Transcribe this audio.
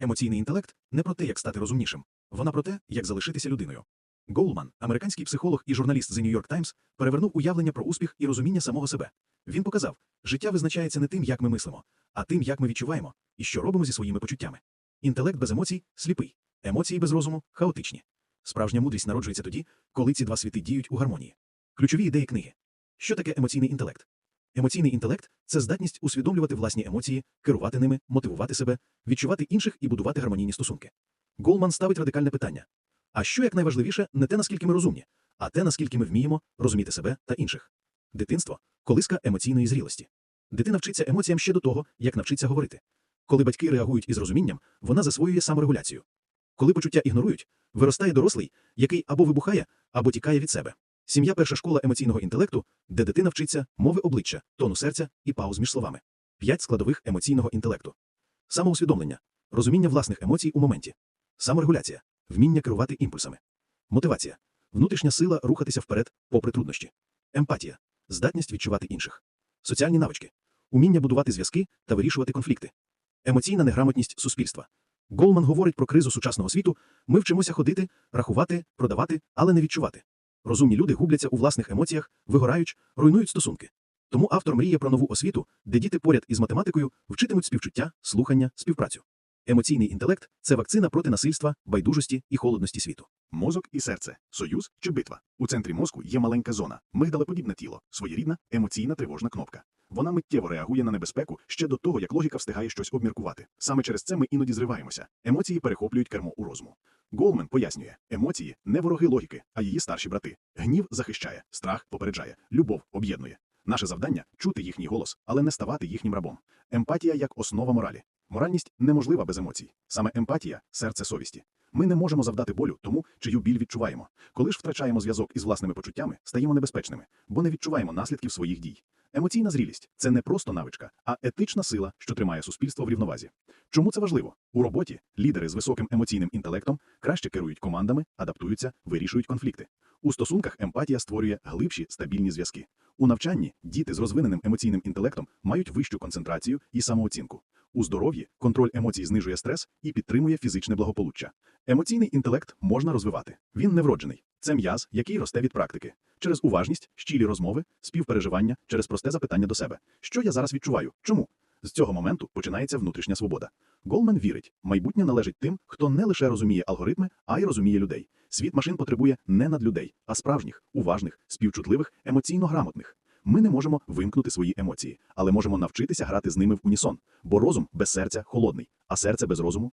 Емоційний інтелект не про те, як стати розумнішим, вона про те, як залишитися людиною. Гоулман, американський психолог і журналіст The New York Times, перевернув уявлення про успіх і розуміння самого себе. Він показав, життя визначається не тим, як ми мислимо, а тим, як ми відчуваємо і що робимо зі своїми почуттями. Інтелект без емоцій сліпий, емоції без розуму хаотичні. Справжня мудрість народжується тоді, коли ці два світи діють у гармонії. Ключові ідеї книги. Що таке емоційний інтелект? Емоційний інтелект це здатність усвідомлювати власні емоції, керувати ними, мотивувати себе, відчувати інших і будувати гармонійні стосунки. Голман ставить радикальне питання: а що як найважливіше, не те, наскільки ми розумні, а те, наскільки ми вміємо розуміти себе та інших. Дитинство колиска емоційної зрілості. Дитина вчиться емоціям ще до того, як навчиться говорити. Коли батьки реагують із розумінням, вона засвоює саморегуляцію. Коли почуття ігнорують, виростає дорослий, який або вибухає, або тікає від себе. Сім'я перша школа емоційного інтелекту, де дитина вчиться мови обличчя, тону серця і пауз між словами. П'ять складових емоційного інтелекту. Самоусвідомлення, розуміння власних емоцій у моменті, саморегуляція, вміння керувати імпульсами, мотивація, внутрішня сила рухатися вперед попри труднощі, емпатія, здатність відчувати інших, соціальні навички, уміння будувати зв'язки та вирішувати конфлікти, емоційна неграмотність суспільства. Голман говорить про кризу сучасного світу. Ми вчимося ходити, рахувати, продавати, але не відчувати. Розумні люди губляться у власних емоціях, вигорають, руйнують стосунки. Тому автор мріє про нову освіту, де діти поряд із математикою вчитимуть співчуття, слухання, співпрацю. Емоційний інтелект це вакцина проти насильства, байдужості і холодності світу. Мозок і серце, союз чи битва. У центрі мозку є маленька зона, мигдалеподібне тіло, своєрідна емоційна тривожна кнопка. Вона миттєво реагує на небезпеку ще до того, як логіка встигає щось обміркувати. Саме через це ми іноді зриваємося. Емоції перехоплюють кермо у розуму. Голмен пояснює, емоції не вороги логіки, а її старші брати. Гнів захищає, страх попереджає, любов об'єднує. Наше завдання чути їхній голос, але не ставати їхнім рабом. Емпатія як основа моралі. Моральність неможлива без емоцій. Саме емпатія серце совісті. Ми не можемо завдати болю тому, чию біль відчуваємо. Коли ж втрачаємо зв'язок із власними почуттями, стаємо небезпечними, бо не відчуваємо наслідків своїх дій. Емоційна зрілість це не просто навичка, а етична сила, що тримає суспільство в рівновазі. Чому це важливо? У роботі лідери з високим емоційним інтелектом краще керують командами, адаптуються, вирішують конфлікти. У стосунках емпатія створює глибші стабільні зв'язки. У навчанні діти з розвиненим емоційним інтелектом мають вищу концентрацію і самооцінку. У здоров'ї контроль емоцій знижує стрес і підтримує фізичне благополуччя. Емоційний інтелект можна розвивати. Він не вроджений. Це м'яз, який росте від практики. Через уважність, щирі розмови, співпереживання, через просте запитання до себе. Що я зараз відчуваю? Чому? З цього моменту починається внутрішня свобода. Голмен вірить, майбутнє належить тим, хто не лише розуміє алгоритми, а й розуміє людей. Світ машин потребує не надлюдей, а справжніх, уважних, співчутливих, емоційно грамотних. Ми не можемо вимкнути свої емоції, але можемо навчитися грати з ними в унісон, бо розум без серця холодний, а серце без розуму